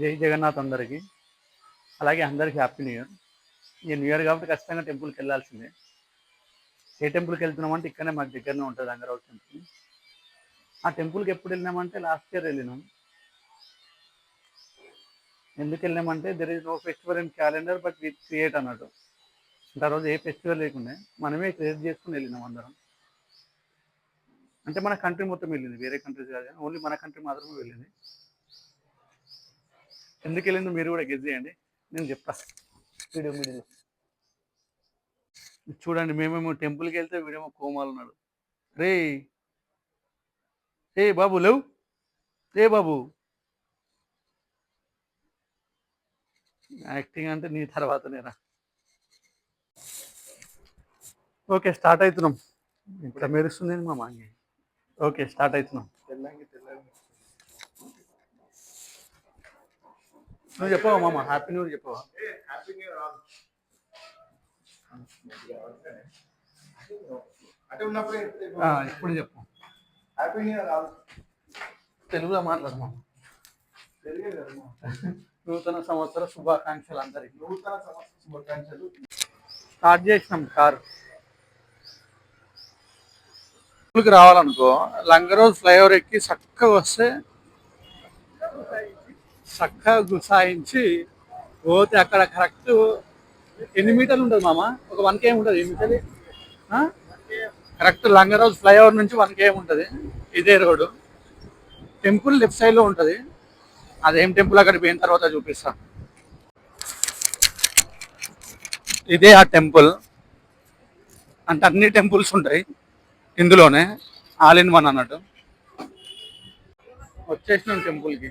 జై జగన్నాథ్ అందరికీ. అలాగే అందరికీ హ్యాపీ న్యూ ఇయర్ ఈ న్యూ ఇయర్ కాబట్టి ఖచ్చితంగా టెంపుల్కి వెళ్ళాల్సిందే. ఏ టెంపుల్కి వెళ్తున్నామంటే ఇక్కడనే మాకు దగ్గరనే ఉంటుంది అంగరావు టెంపుల్ ఆ టెంపుల్కి ఎప్పుడు వెళ్ళినామంటే లాస్ట్ ఇయర్ వెళ్ళినాం. ఎందుకు వెళ్ళినామంటే there is no festival in calendar but with create అన్నట్టు. అంటే ఆ రోజు ఏ ఫెస్టివల్ లేకుండా మనమే క్రియేట్ చేసుకుని వెళ్ళినాం అందరం. అంటే మన కంట్రీ మొత్తం వెళ్ళింది వేరే కంట్రీస్ కాదు కానీ ఓన్లీ మన కంట్రీ మాత్రమే వెళ్ళింది. ఎందుకు వెళ్ళిందో మీరు కూడా గెస్ చేయండి. నేను చెప్తా. వీడియో మీడియో చూడండి మేమేమో టెంపుల్కి వెళ్తే వీడేమో కోమాలు ఉన్నాడు. రే ఏ బాబు లేవు. ఏ బాబు. యాక్టింగ్ అంటే నీ తర్వాత నేరా ఓకే స్టార్ట్ అవుతున్నాం. ఇంకా మెరుస్తుంది మా మాంగి ఓకే స్టార్ట్ అవుతున్నాం. నువ్వు చెప్పవా మామ? హ్యాపీ న్యూ ఇయర్ చెప్పవా? ఇప్పుడు చెప్పు. హ్యాపీ న్యూ ఇయర్ తెలుగులో మాట్లాడు మామ. నూతన సంవత్సర శుభాకాంక్షలు అందరికి. నూతన సంవత్సర శుభాకాంక్షలు. స్టార్ట్ చేసినాం కార్. రావాలనుకో లంగరోజ్ ఫ్లైఓవర్ ఎక్కి చక్కగా వస్తే చక్కగా గుసాయించి పోతే అక్కడ కరెక్ట్ ఎన్ని మీటర్లు ఉంటుంది మామ? ఒక వన్ కేఎం ఉంటుంది. ఎన్ని మీటర్లు? కరెక్ట్ లంగరోజ్ ఫ్లైఓవర్ నుంచి వన్ కేఎం ఉంటుంది. ఇదే రోడ్డు. టెంపుల్ లెఫ్ట్ సైడ్లో ఉంటుంది. అదేం టెంపుల్ అక్కడికి పోయిన తర్వాత చూపిస్తా. ఇదే ఆ టెంపుల్. అంటే అన్ని టెంపుల్స్ ఉంటాయి ఇందులోనే. ఆల్ ఇన్ వన్ అన్నట్టు. వచ్చేసినాం టెంపుల్కి.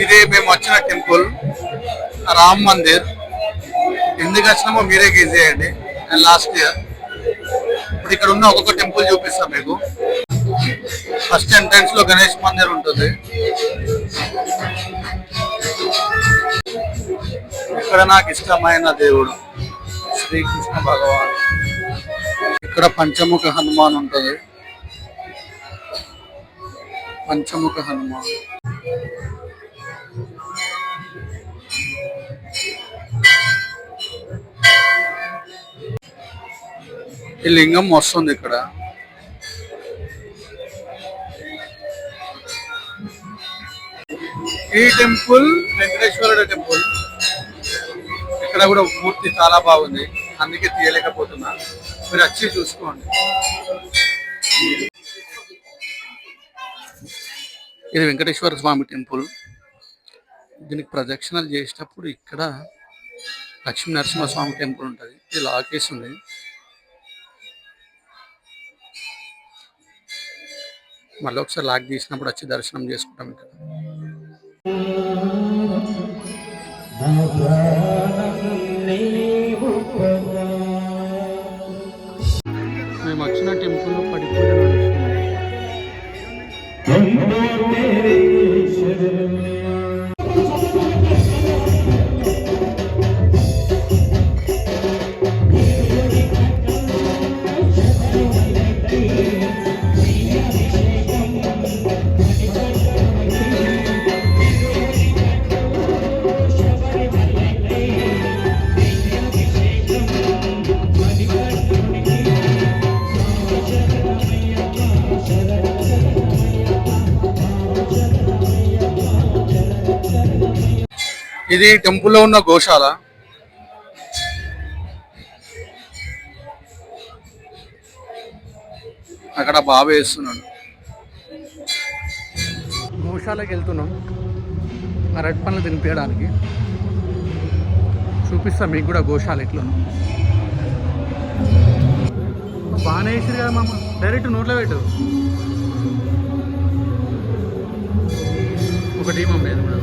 ఇది మేము వచ్చిన టెంపుల్ రామ్ మందిర్. ఎందుకు వచ్చినామో మీరే గీజ్ చేయండి. లాస్ట్ ఇయర్ ఇప్పుడు ఇక్కడ ఉన్న ఒక్కొక్క టెంపుల్ చూపిస్తాం మీకు. ఫస్ట్ ఎంట్రన్స్లో గణేష్ మందిర్ ఉంటుంది. ఇక్కడ నాకు ఇష్టమైన దేవుడు శ్రీకృష్ణ భగవాన్. ఇక్కడ పంచముఖ హనుమాన్ ఉంటుంది. పంచముఖ హనుమాన్. ఈ లింగం వస్తుంది ఇక్కడ. ఈ టెంపుల్ వెంకటేశ్వరుడు టెంపుల్. ఇక్కడ కూడా మూర్తి చాలా బాగుంది. అందుకే తీయలేకపోతున్నా. మీరు వచ్చి చూసుకోండి. ఇది వెంకటేశ్వర స్వామి టెంపుల్. దీనికి ప్రదక్షిణలు చేసేటప్పుడు ఇక్కడ లక్ష్మీ నరసింహస్వామి టెంపుల్ ఉంటుంది. ఇది లాకేసి ఉంది. మళ్ళీ ఒకసారి లాక్ తీసినప్పుడు వచ్చి దర్శనం చేసుకుంటాం ఇక్కడ. మేము వచ్చిన టెంపుల్లో పడిపోయి నడుస్తుంది ఇది టెంపుల్లో ఉన్న గోశాల. అక్కడ బాబా వేస్తున్నాడు. గోశాలకి వెళ్తున్నాం. అరటి పనులు తినిపించడానికి. చూపిస్తాం మీకు కూడా గోశాల ఎట్లా బాగానే వేసారు కదా మామ డైరెక్ట్ నోట్లో పెట్టు. ఒకటి మమ్మీ అది కూడా.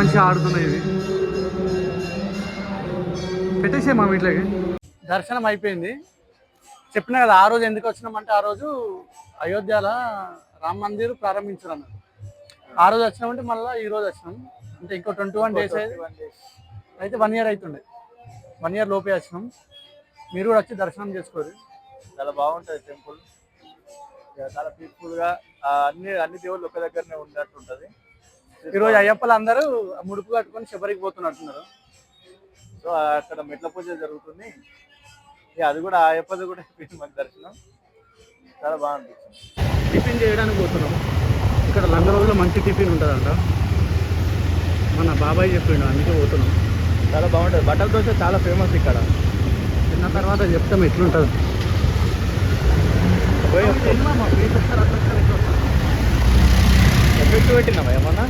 ఎంత మంచి ఆడుతున్నాయి ఇవి. పెట్టేసే మా వీటిలోకి. దర్శనం అయిపోయింది. చెప్పిన కదా ఆ రోజు ఎందుకు వచ్చినామంటే ఆ రోజు అయోధ్యలో రామ మందిర్ ప్రారంభించారు అన్నారు ఆ రోజు వచ్చినామంటే మళ్ళీ ఈ రోజు వచ్చినాం. అంటే ఇంకో ట్వంటీ వన్ డేస్ అయితే వన్ ఇయర్ అవుతుండే వన్ ఇయర్ లోపే వచ్చినాం. మీరు కూడా వచ్చి దర్శనం చేసుకోరు. చాలా బాగుంటది టెంపుల్. చాలా పీస్ఫుల్గా ఆ, అన్ని అన్ని దేవుళ్ళు ఒక దగ్గరనే ఉన్నట్టు ఉంటది ఈరోజు అయ్యప్పలు అందరూ ముడుపు కట్టుకొని శబరికి పోతున్నట్టున్నారు. సో అక్కడ మెట్ల పూజ జరుగుతుంది. ఇక అది కూడా ఆ అయ్యప్పది కూడా అయిపోయింది మాకు దర్శనం. చాలా బాగుంటుంది టిఫిన్ చేయడానికి పోతున్నాం ఇక్కడ లంగ రోజులో మంచి టిఫిన్ ఉంటుందంట. మన బాబాయ్ చెప్పిండు అందుకే పోతున్నాం. చాలా బాగుంటది. బట్టల దోశ చాలా ఫేమస్ ఇక్కడ. తిన్న తర్వాత చెప్తాం ఎట్లుంటుంది. ఎఫెక్ట్ పెట్టినావా ఏమన్నా?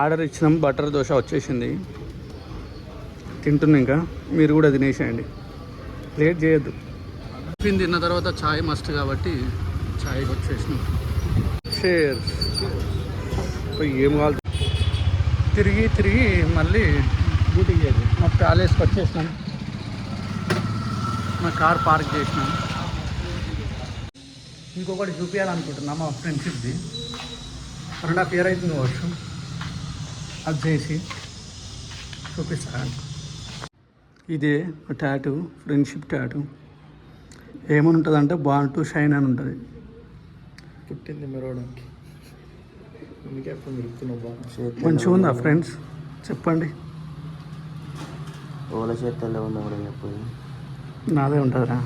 ఆర్డర్ ఇచ్చినాం బటర్ దోశ వచ్చేసింది. తింటున్నాం ఇంకా. మీరు కూడా తినేసేయండి. లేట్ చేయొద్దు. టిఫిన్ తిన్న తర్వాత చాయ్ మస్ట్ కాబట్టి ఛాయ్ వచ్చేసినాం. షేర్ ఏం కావాలి? తిరిగి తిరిగి మళ్ళీ డ్యూటీకి చేయాలి మా ప్యాలెస్కి వచ్చేసినాం. మా కార్ పార్క్ చేసినాం. ఇంకొకటి చూపించాలనుకుంటున్నా మా ఫ్రెండ్షిప్ది వన్ అండ్ హాఫ్ ఇయర్ అవుతుంది వర్షం. అది చేసి చూపిస్తాను. ఇదే టాటూ ఫ్రెండ్షిప్ టాటూ. ఏమని ఉంటుంది అంటే బాన్ టు షైన్ అని ఉంటుంది. పుట్టింది మెరవడానికి. మంచిగా ఉందా ఫ్రెండ్స్? చెప్పండి. ఓల చేతల్లో ఉన్న కూడా చెప్పు. నాదే ఉంటుందిరా.